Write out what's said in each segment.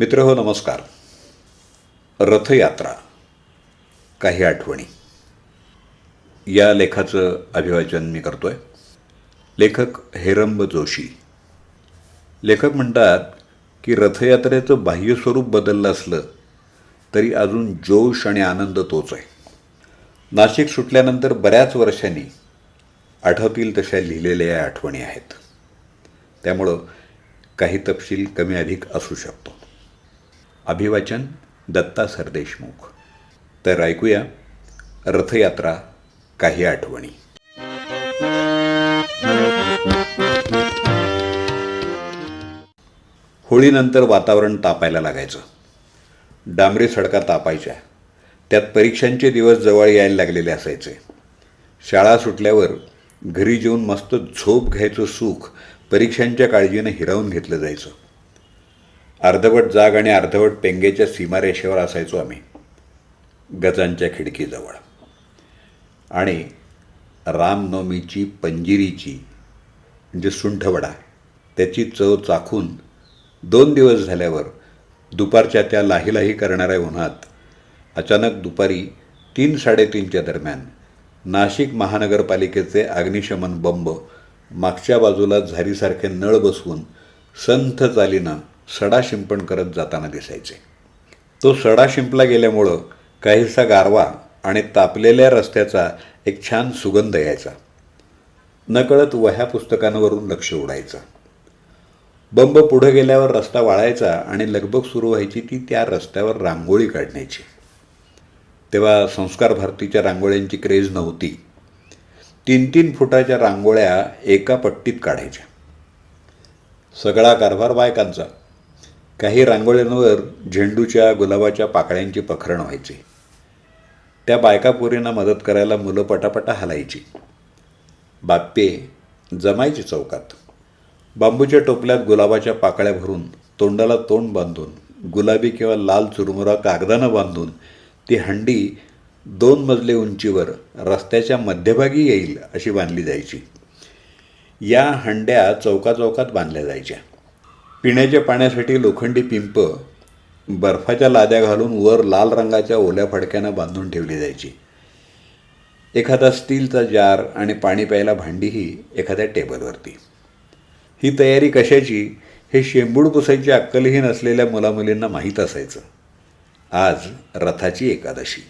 मित्र हो नमस्कार. रथयात्रा. काही आठवणी. या लेखाचं अभिवाचन मी करतो आहे लेखक हेरंब जोशी. लेखक म्हणतात की रथयात्रेचं बाह्य स्वरूप बदललं असलं तरी अजून जोश आणि आनंद तोच आहे. नाशिक सुटल्यानंतर बऱ्याच वर्षांनी आठवतील तशा लिहिलेल्या या आठवणी आहेत. त्यामुळं काही तपशील कमी अधिक असू शकतो. अभिवाचन दत्ता सरदेशमुख. तर ऐकूया रथयात्रा काही आठवणी. होळीनंतर वातावरण तापायला लागायचं. डांबरी सडका तापायच्या. त्यात परीक्षांचे दिवस जवळ यायला लागलेले असायचे. शाळा सुटल्यावर घरी जेवून मस्त झोप घ्यायचं सुख परीक्षांच्या काळजीनं हिरावून घेतलं जायचं. अर्धवट जाग आणि अर्धवट पेंगेच्या सीमारेषेवर असायचो आम्ही गजांच्या खिडकीजवळ. आणि रामनवमीची पंजिरीची म्हणजे सुंठवडा त्याची चव चाखून दोन दिवस झाल्यावर दुपारच्या त्या लाहीलाही करणाऱ्या उन्हात अचानक दुपारी तीन साडेतीनच्या दरम्यान नाशिक महानगरपालिकेचे अग्निशमन बंब मागच्या बाजूला झारीसारखे नळ बसवून संथ चालीनं सडा शिंपण करत जाताना दिसायचे. तो सडा शिंपला गेल्यामुळं काहीसा गारवा आणि तापलेल्या रस्त्याचा एक छान सुगंध यायचा. नकळत वह्या पुस्तकांवरून लक्ष उडायचं बंब पुढं गेल्यावर रस्ता वाळायचा आणि लगबग सुरू व्हायची ती त्या रस्त्यावर रांगोळी काढण्याची. तेव्हा संस्कार भारतीच्या रांगोळ्यांची क्रेज नव्हती. तीन तीन फुटाच्या रांगोळ्या एका पट्टीत काढायच्या. सगळा कारभार बायकांचा. काही रांगोळ्यांवर झेंडूच्या गुलाबाच्या पाकळ्यांची पखरण व्हायची त्या बायका पोरींना मदत करायला मुलं पटापटा हलायची. बाप्पे जमायची चौकात. बांबूच्या टोपल्यात गुलाबाच्या पाकळ्या भरून तोंडाला तोंड बांधून गुलाबी किंवा लाल चुरमुरा कागदानं बांधून ती हंडी दोन मजले उंचीवर रस्त्याच्या मध्यभागी येईल अशी बांधली जायची. या हंड्या चौकाचौकात बांधल्या जायच्या. पिण्याच्या पाण्यासाठी लोखंडी पिंप बर्फाच्या लाद्या घालून वर लाल रंगाच्या ओल्या फडक्यानं बांधून ठेवली जायची. एखादा स्टीलचा जार आणि पाणी प्यायला भांडीही एखाद्या टेबलवरती. ही तयारी कशाची हे शेंबूड पुसायची अक्कलही नसलेल्या मुलामुलींना माहीत असायचं. आज रथाची एकादशी.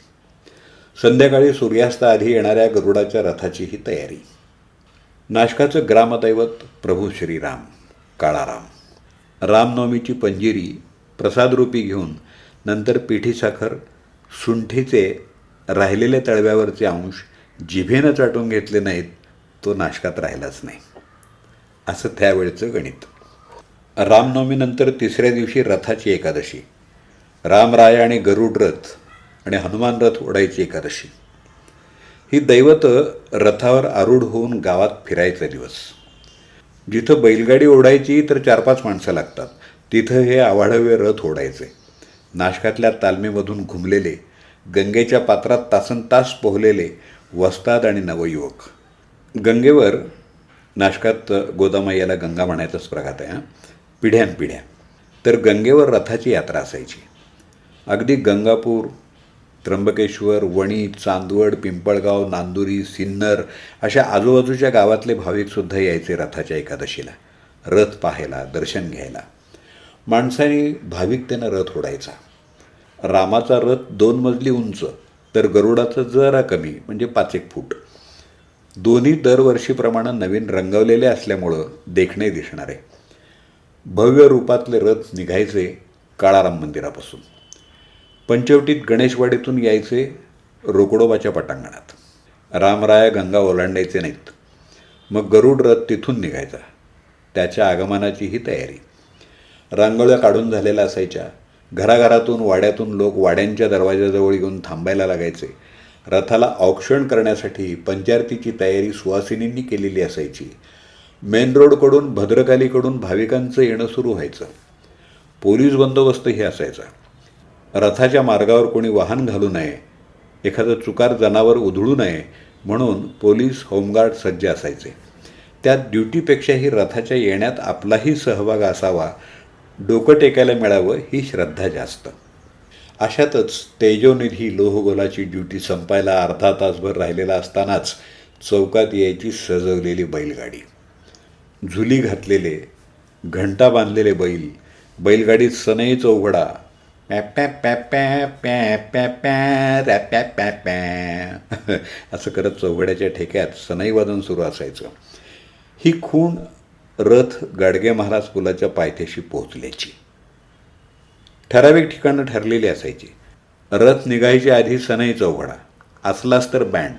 संध्याकाळी सूर्यास्ताआधी येणाऱ्या गरुडाच्या रथाची ही तयारी. नाशकाचं ग्रामदैवत प्रभू श्रीराम काळाराम. रामनवमीची पंजिरी प्रसादरूपी घेऊन नंतर पिठी साखर सुंठीचे राहिलेल्या तळव्यावरचे अंश जिभेनं चाटून घेतले नाहीत तो नाशकात राहिलाच नाही. असं त्यावेळचं गणित. रामनवमीनंतर तिसऱ्या दिवशी रथाची एकादशी. रामराय आणि गरुड रथ आणि हनुमान रथ ओढायची एकादशी. ही दैवत रथावर आरूढ होऊन गावात फिरायचा दिवस. जिथं बैलगाडी ओढायची तर चार पाच माणसं लागतात. तिथं हे आवाढव्य रथ ओढायचे. नाशकातल्या तालमीमधून घुमलेले गंगेच्या पात्रात तासन तास पोहलेले वस्ताद आणि नवयुवक. गंगेवर नाशकात गोदामाईला गंगा म्हणायचंच प्रघात आहे हां. पिढ्यानपिढ्या. तर गंगेवर रथाची यात्रा असायची. अगदी गंगापूर त्र्यंबकेश्वर वणी चांदवड पिंपळगाव नांदुरी सिन्नर अशा आजूबाजूच्या गावातले भाविकसुद्धा यायचे रथाच्या एकादशीला. रथ पाहायला दर्शन घ्यायला. माणसाने भाविकतेनं रथ ओढायचा. रामाचा रथ दोन मजली उंच तर गरुडाचं जरा कमी म्हणजे पाच एक फूट. दोन्ही दरवर्षीप्रमाणे नवीन रंगवलेले असल्यामुळं देखणे दिसणारे. भव्य रूपातले रथ निघायचे काळाराम मंदिरापासून. पंचवटीत गणेशवाडीतून यायचे रोकडोबाच्या पटांगणात. रामराया गंगा ओलांडायचे नाहीत. मग गरुड रथ तिथून निघायचा. त्याच्या आगमनाची ही तयारी. रांगोळ्या काढून झालेल्या असायच्या. घराघरातून वाड्यातून लोक वाड्यांच्या दरवाजाजवळ येऊन थांबायला लागायचे. रथाला औक्षण करण्यासाठी पंचारतीची तयारी सुवासिनींनी केलेली असायची. मेन रोडकडून भद्रकालीकडून भाविकांचं येणं सुरू व्हायचं. पोलीस बंदोबस्तही असायचा. रथाच्या मार्गावर कोणी वाहन घालू नये एखादं चुकार जनावर उधळू नये म्हणून पोलीस होमगार्ड सज्ज असायचे. त्यात ड्युटीपेक्षाही रथाच्या येण्यात आपलाही सहभाग असावा डोकं टेकायला मिळावं ही श्रद्धा जास्त. अशातच तेजोनिधी लोहगोलाची ड्युटी संपायला अर्धा तासभर राहिलेला असतानाच चौकात यायची सजवलेली बैलगाडी. झुली घातलेले घंटा बांधलेले बैल बैलगाडीत सनई चौघडा रॅ असं करत चौघड्याच्या ठेक्यात सनई वादन सुरू असायचं. ही खूण रथ गाडगे महाराज पुलाच्या पायथ्याशी पोहोचल्याची. ठराविक ठिकाणं ठरलेली असायची. रथ निघायच्या आधी सनई चौघडा असलाच तर बँड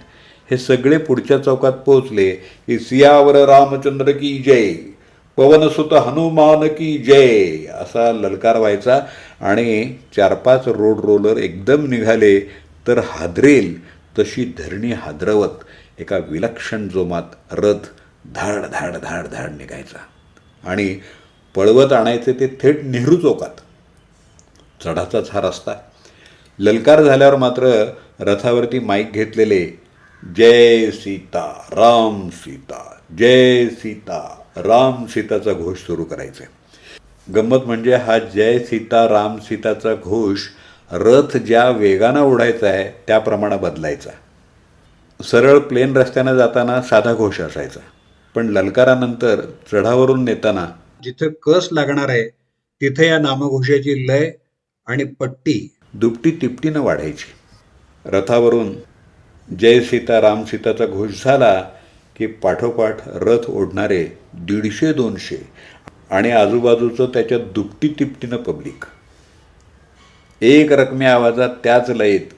हे सगळे पुढच्या चौकात पोहोचले की सियावर रामचंद्र की जय. पवनसुत हनुमान की जय असा ललकार व्हायचा. आणि चार पाच रोड रोलर एकदम निघाले तर हादरेल तशी धरणी हादरवत. एका विलक्षण जोमात रथ धाड धाड धाड धाड निघायचा. आणि पळवत आणायचे ते थेट नेहरू चौकात. चढाचाच हा रस्ता. ललकार झाल्यावर मात्र रथावरती माईक घेतलेले जय सीता राम सीता जय सीता राम सीताचा घोष सुरू करायचे गंमत म्हणजे हा जय सीता राम सीताचा घोष रथ ज्या वेगानं उडायचा आहे त्याप्रमाणे बदलायचा. सरळ प्लेन रस्त्यानं जाताना साधा घोष असायचा. पण ललकारानंतर चढावरून नेताना जिथं कस लागणार आहे तिथे या नामघोषाची लय आणि पट्टी दुपटी तिपटीनं वाढायची. रथावरून जय सीता राम सीताचा घोष झाला की पाठोपाठ रथ ओढणारे दीडशे दोनशे आणि आजूबाजूचं त्याच्या दुपटी तिपटीनं पब्लिक. एक रकमी आवाजात त्याच लयीत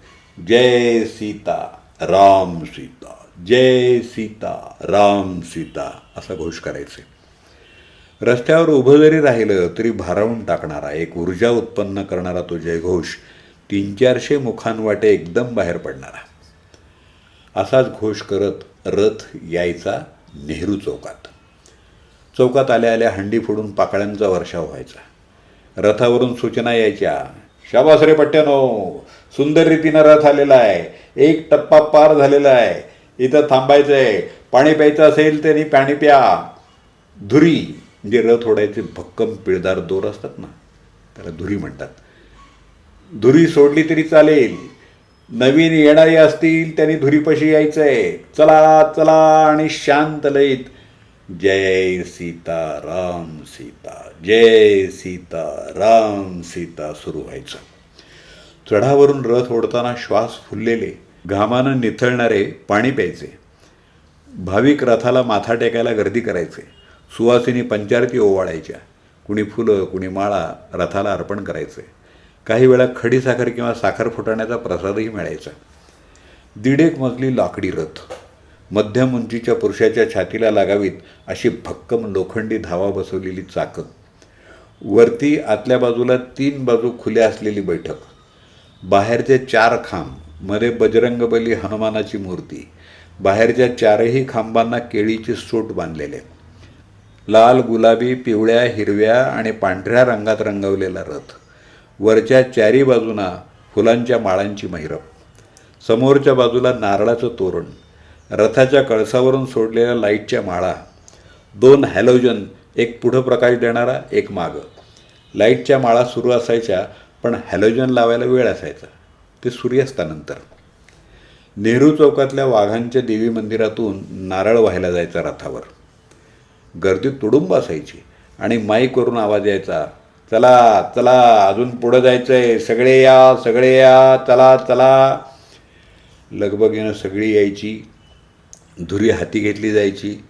जय सीता राम सीता जय सीता राम सीता असा घोष करायचे. रस्त्यावर उभं जरी राहिलं तरी भारावून टाकणारा एक ऊर्जा उत्पन्न करणारा तो जयघोष तीन चारशे मुखांवाटे एकदम बाहेर पडणारा. असाच घोष करत रथ यायचा नेहरू चौकात. चौकात आल्या आल्या हंडी फोडून पाकळ्यांचा वर्षाव व्हायचा. रथावरून सूचना यायच्या शाबास रे पट्ट्यानो सुंदर रीतीनं रथ आलेला आहे. एक टप्पा पार झालेला आहे. इथं थांबायचं आहे पाणी प्यायचं असेल तरी पाणी प्या. धुरी म्हणजे रथ ओढायचे भक्कम पिळदार दोर असतात ना त्याला धुरी म्हणतात. धुरी सोडली तरी चालेल. नवीन येणारी असतील त्यांनी धुरीपाशी यायचंय. चला चला आणि शांत लईत जय सीता राम सीता जय सीता राम सीता सुरू व्हायचं. चढावरून रथ ओढताना श्वास फुललेले घामानं निथळणारे पाणी प्यायचे. भाविक रथाला माथा टेकायला गर्दी करायचे. सुवासिनी पंचारती ओवाळायच्या. कुणी फुलं कुणी माळा रथाला अर्पण करायचे. काही वेळा खडीसाखर किंवा साखर फुटाण्याचा प्रसादही मिळायचा. दीड एक मजली लाकडी रथ मध्यम उंचीच्या पुरुषाच्या छातीला लागावीत अशी भक्कम लोखंडी धावा बसवलेली चाकं. वरती आतल्या बाजूला तीन बाजू खुल्या असलेली बैठक. बाहेरचे चार खांबमध्ये बजरंगबली हनुमानाची मूर्ती. बाहेरच्या चारही खांबांना केळीची सोट बांधलेले. लाल गुलाबी पिवळ्या हिरव्या आणि पांढऱ्या रंगात रंगवलेला रथ. वरच्या चारी बाजूना फुलांच्या माळांची मैरप. समोरच्या बाजूला नारळाचं तोरण रथाच्या कळसावरून सोडलेल्या लाईटच्या माळा दोन हॅलोजन एक पुढं प्रकाश देणारा एक मागं. लाईटच्या माळा सुरू असायच्या पण हॅलोजन लावायला वेळ असायचा ते सूर्यास्तानंतर. नेहरू चौकातल्या वाघांच्या देवी मंदिरातून नारळ व्हायला जायचा रथावर. गर्दी तुडुंब असायची आणि माईकवरून आवाज यायचा चला चला अजून पुढं जायचंय. सगळे या सगळे या चला चला. लगबगीनं सगळी यायची. धुरी हाती घेतली जायची.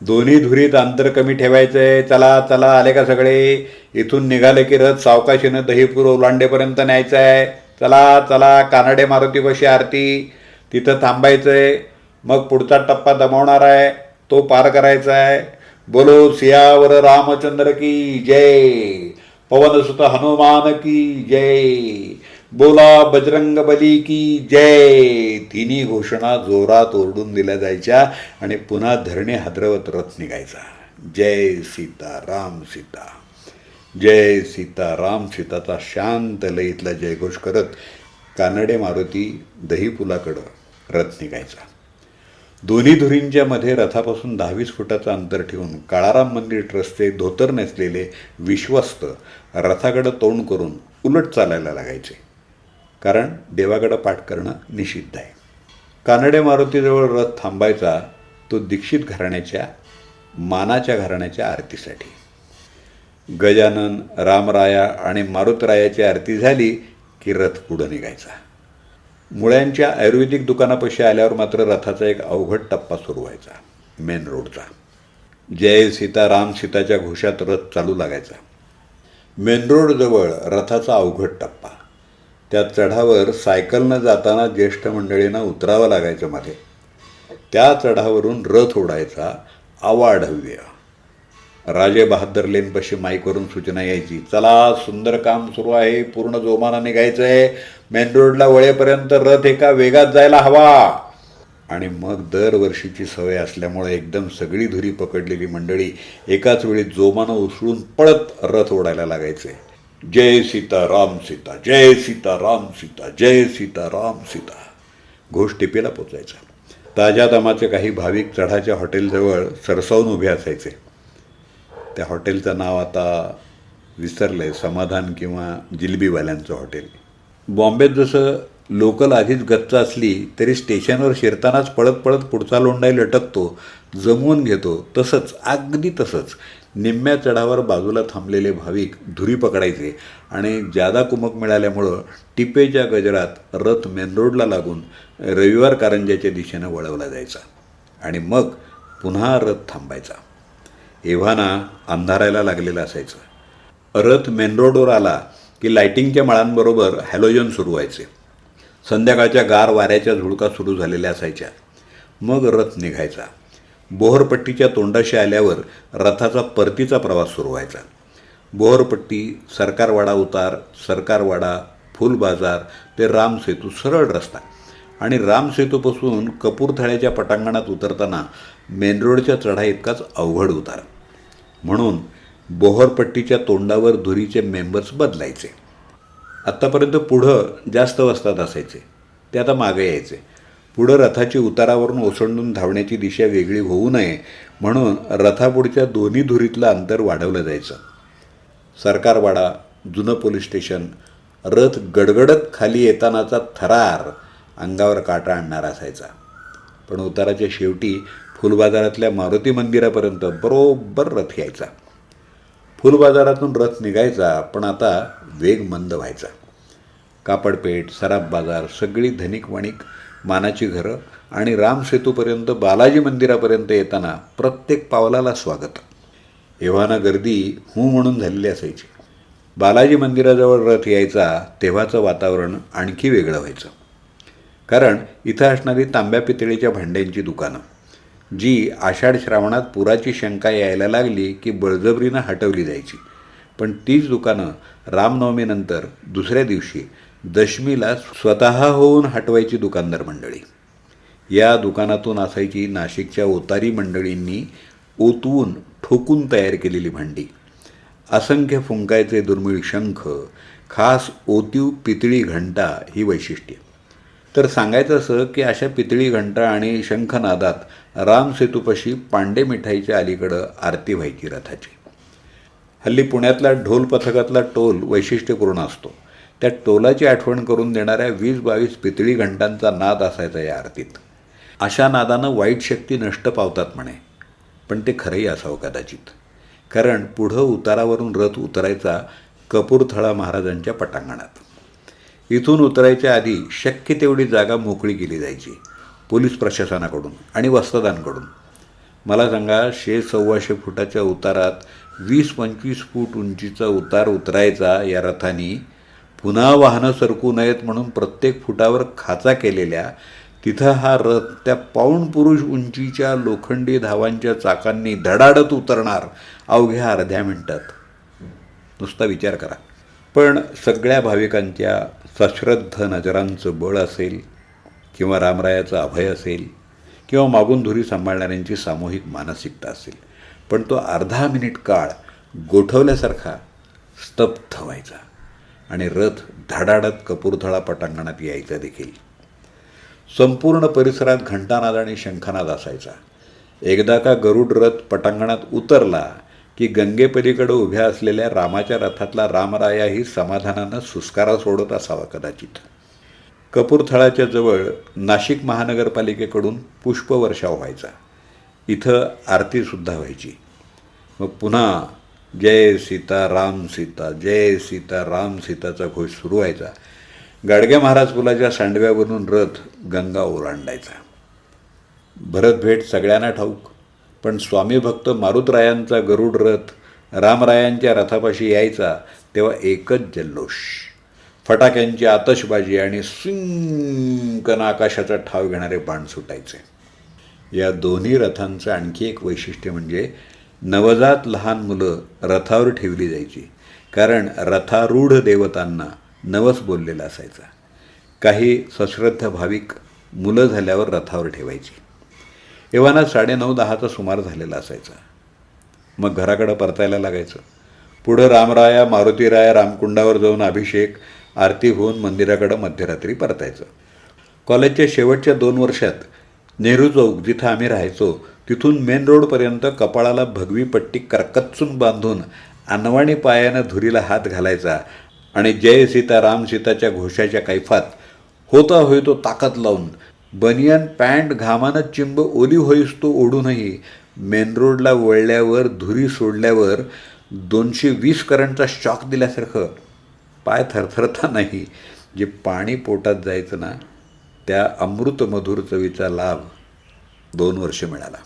दोन्ही धुरीत अंतर कमी ठेवायचंय. चला चला आले का सगळे? इथून निघाले की रथ सावकाशीनं दहीपूर ओलांडेपर्यंत न्यायचं आहे चला चला कानडे मारुतीपाशी आरती. तिथं थांबायचंय. मग पुढचा टप्पा दमवणार आहे तो पार करायचा आहे बोलो सियावर रामचंद्र की जय पवनसुत हनुमान की जय बोला बजरंग बली की जय. तिन्ही घोषणा जोरात ओरडून दिल्या जायच्या आणि पुन्हा धरणे हादरवत रथ निघायचा. जय सीता राम सीता. जय सीता राम सीताचा शांत लयीतला जयघोष करत कानडे मारुती दही पुलाकडं रथ निघायचा. दोन्ही धुरींच्या मध्ये रथापासून दहावीस फुटाचं अंतर ठेवून काळाराम मंदिर ट्रस्टचे धोतर नेसलेले विश्वस्त रथाकडं तोंड करून उलट चालायला लागायचे. कारण देवाकडं पाठ करणं निषिद्ध आहे. कानडे मारुतीजवळ रथ थांबायचा तो दीक्षित घराण्याच्या मानाच्या घराण्याच्या आरतीसाठी. गजानन रामराया आणि मारुतरायाची आरती झाली की रथ पुढं निघायचा. मुळ्यांच्या आयुर्वेदिक दुकानापाशी आल्यावर मात्र रथाचा एक अवघड टप्पा सुरू व्हायचा मेन रोडचा. जय सीता राम सीताच्या घोषात रथ चालू लागायचा. मेन रोडजवळ रथाचा अवघड टप्पा. त्या चढावर सायकलनं जाताना ज्येष्ठ मंडळींना उतरावं लागायचं मध्ये त्या चढावरून रथ ओढायचा अवाढव्य. राजे बहादर लेनपाशी माईकवरून सूचना यायची. चला सुंदर काम सुरू आहे. पूर्ण जोमानं निघायचं आहे मेन रोडला वळेपर्यंत रथ एका वेगात जायला हवा. आणि मग दरवर्षीची सवय असल्यामुळे एकदम सगळी धुरी पकडलेली मंडळी एकाच वेळी जोमानं उसळून पळत रथ ओढायला लागायचे. जय सीता राम सीता जय सीता राम सीता जय सीता राम सीता. घोष टिपेला पोचायचा. ताज्या दमाचे काही भाविक चढाच्या हॉटेलजवळ सरसावून उभे असायचे. त्या हॉटेलचं नाव आता विसरलं आहे समाधान किंवा जिलबीवाल्यांचं हॉटेल. बॉम्बेत जसं लोकल आधीच गच्च असली तरी स्टेशनवर शिरतानाच पळत पळत पुढचा लोंडाई लटकतो जमवून घेतो तसंच अगदी तसंच. निम्म्या चढावर बाजूला थांबलेले भाविक धुरी पकडायचे आणि जादा कुमक मिळाल्यामुळं टिपेच्या गजरात रथ मेन रोडला लागून रविवार कारंजाच्या दिशेनं वळवला जायचा. आणि मग पुन्हा रथ थांबायचा. एव्हाना अंधारायला लागलेलं असायचं. रथ मेन रोडवर आला की लायटिंगच्या मळांबरोबर हॅलोजन सुरू व्हायचे. संध्याकाळच्या गार वाऱ्याच्या झुळका सुरू झालेल्या असायच्या. मग रथ निघायचा. बोहरपट्टीच्या तोंडाशी आल्यावर रथाचा परतीचा प्रवास सुरू व्हायचा. बोहरपट्टी सरकारवाडा उतार सरकारवाडा फुलबाजार ते रामसेतू सरळ रस्ता. आणि रामसेतूपासून कपूरथळ्याच्या पटांगणात उतरताना मेन रोडच्या चढा इतकाच अवघड उतार. म्हणून बोहरपट्टीच्या तोंडावर धुरीचे मेंबर्स बदलायचे. आत्तापर्यंत पुढं जास्त वस्तात असायचे. ते आता मागे यायचे. पुढं रथाची उतारावरून ओसंडून धावण्याची दिशा वेगळी होऊ नये म्हणून रथापुढच्या दोन्ही धुरीतलं अंतर वाढवलं जायचं. सरकारवाडा जुनं पोलीस स्टेशन रथ गडगडत खाली येतानाचा थरार अंगावर काटा आणणारा असायचा. पण उताराच्या शेवटी फुलबाजारातल्या मारुती मंदिरापर्यंत बरोबर रथ यायचा. फुलबाजारातून रथ निघायचा पण आता वेग मंद व्हायचा. कापडपेठ सराफ बाजार सगळी धनिक वणिक मानाची घरं आणि रामसेतूपर्यंत बालाजी मंदिरापर्यंत येताना प्रत्येक पावलाला स्वागत. एव्हाना गर्दी हू म्हणून झालेली असायची. बालाजी मंदिराजवळ रथ यायचा तेव्हाचं वातावरण आणखी वेगळं व्हायचं. कारण इथं असणारी तांब्या पितळीच्या भांड्यांची दुकानं. जी आषाढ श्रावणात पुराची शंका यायला लागली की बळजबरीनं हटवली जायची. पण तीच दुकानं रामनवमीनंतर दुसऱ्या दिवशी दशमीला स्वतः होऊन हटवायची दुकानदार मंडळी. या दुकानातून असायची नाशिकच्या ओतारी मंडळींनी ओतवून ठोकून तयार केलेली भांडी. असंख्य फुंकायचे दुर्मिळ शंख खास ओतीव पितळी घंटा ही वैशिष्ट्ये. तर सांगायचं असं की अशा पितळी घंटा आणि शंखनादात रामसेतूपाशी पांडे मिठाईच्या अलीकडं आरती व्हायची रथाची. हल्ली पुण्यातला ढोल पथकातला टोल वैशिष्ट्यपूर्ण असतो. त्या टोलाची आठवण करून देणाऱ्या वीस बावीस पितळी घंटांचा नाद असायचा या आरतीत. अशा नादानं वाईट शक्ती नष्ट पावतात म्हणे. पण ते खरंही असावं कदाचित. कारण पुढं उतारावरून रथ उतरायचा कपूरथळा महाराजांच्या पटांगणात. इथून उतरायच्या आधी शक्य तेवढी जागा मोकळी केली जायची पोलीस प्रशासनाकडून आणि वस्तादांकडून. मला सांगा शे सव्वाशे फुटाच्या उतारात वीस पंचवीस फूट उंचीचा उतार उतरायचा या रथानी पुन्हा वाहनं सरकू नयेत म्हणून प्रत्येक फुटावर खाचा केलेल्या तिथं हा रथ त्या पाऊण पुरुष उंचीच्या लोखंडी धावांच्या चाकांनी धडाडत उतरणार अवघ्या अर्ध्या मिनटात. नुसता विचार करा. पण सगळ्या भाविकांच्या सश्रद्ध नजरांचं बळ असेल किंवा रामरायाचं अभय असेल किंवा मागून धुरी सांभाळणाऱ्यांची सामूहिक मानसिकता असेल पण तो अर्धा मिनिट काळ गोठवल्यासारखा स्तब्ध व्हायचा आणि रथ धडाडत कपूरथळा पटांगणात यायचा देखील. संपूर्ण परिसरात घंटानाद आणि शंखनाद असायचा. एकदा का गरुड रथ पटांगणात उतरला की गंगेपलीकडे उभ्या असलेल्या रामाच्या रथातला रामरायाही समाधानानं सुस्कारा सोडत असावा कदाचित. कपूरथळाच्या जवळ नाशिक महानगरपालिकेकडून पुष्पवर्षाव व्हायचा. इथं आरतीसुद्धा व्हायची. मग पुन्हा जय सीता राम सीता जय सीता राम सीताचा घोष सुरू व्हायचा. गाडगे महाराज पुलाच्या सांडव्यावरून रथ गंगा ओलांडायचा. भरत भेट सगळ्यांना ठाऊक. पण स्वामी भक्त मारुतरायांचा गरुड रथ रामरायांच्या रथापाशी यायचा तेव्हा एकच जल्लोष. फटाक्यांची आतषबाजी आणि सिंकन आकाशाचा ठाव घेणारे बाण सुटायचे. या दोन्ही रथांचं आणखी एक वैशिष्ट्य म्हणजे नवजात लहान मुलं रथावर ठेवली जायची कारण रथारूढ देवतांना नवस बोललेला असायचा. काही सश्रद्ध भाविक मुलं झाल्यावर रथावर ठेवायची. एव्हाना साडेनऊ दहाचा सुमार झालेला असायचा. मग घराकडं परतायला लागायचं. पुढं रामराया मारुतीराया रामकुंडावर जाऊन अभिषेक आरती होऊन मंदिराकडं मध्यरात्री परतायचं. कॉलेजच्या शेवटच्या दोन वर्षात नेहरू चौक जिथं आम्ही राहायचो तिथून मेन रोडपर्यंत कपाळाला भगवी पट्टी करकच्चून बांधून अनवाणी पायानं धुरीला हात घालायचा आणि जय सीता राम सीताच्या घोषाच्या कैफात होता होय तो ताकद लावून बनियन पॅन्ट घामानं चिंब ओली होईस तो ओढूनही. मेन रोडला वळल्यावर धुरी सोडल्यावर दोनशे वीस करंटचा शॉक दिल्यासारखं. पाय थरथरता नाही. जे पाणी पोटात जायचं ना त्या अमृतमधुर चवीचा लाभ दोन वर्ष मिळाला.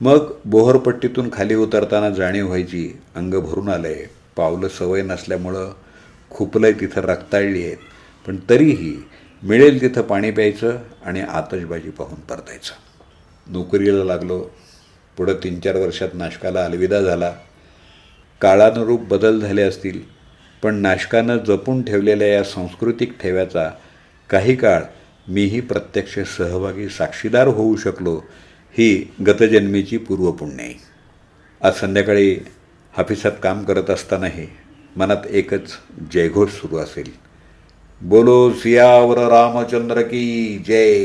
मग बोहरपट्टीतून खाली उतरताना जाणीव व्हायची अंग भरून आलं. आहे पावलं सवय नसल्यामुळं खुपलंय तिथं रक्ताळली आहेत. पण तरीही मिळेल तिथं पाणी प्यायचं आणि आतषबाजी पाहून परतायचं. नोकरीला लागलो. पुढं तीन चार वर्षात नाशकाला अलविदा झाला. काळानुरूप बदल झाले असतील पण नाशकानं जपून ठेवलेल्या या सांस्कृतिक ठेव्याचा काही काळ मीही प्रत्यक्ष सहभागी साक्षीदार होऊ शकलो ही गतजन्मीची पूर्वपुण्य आहे. आज संध्याकाळी हाफिसात काम करत असतानाही मनात एकच जयघोष सुरू असेल. बोलो सियावर रामचंद्र की जय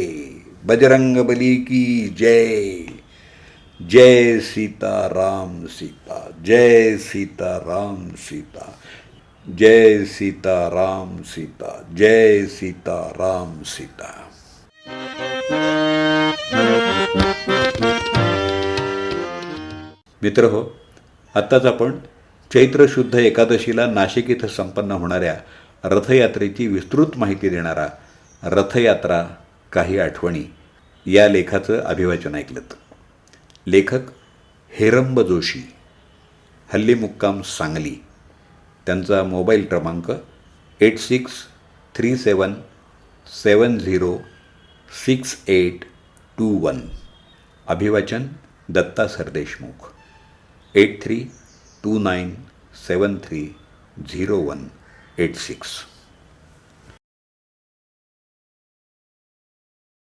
बजरंग बली की जय। जय सीता राम सीता जय सीता राम सीता जय सीता राम सीता जय सीता राम सीता। मित्र हो आत्ताच आपण चैत्र शुद्ध एकादशीला नाशिक इथं संपन्न होणाऱ्या रथयात्रेची विस्तृत माहिती देणारा रथयात्रा काही आठवणी या लेखाचं अभिवाचन ऐकलं लेखक हेरंब जोशी हल्ली मुक्काम सांगली त्यांचा मोबाईल क्रमांक eight six three seven seven zero six eight two one. अभिवाचन Datta Sardeshmukh. Eight three two nine seven three zero one. Eight six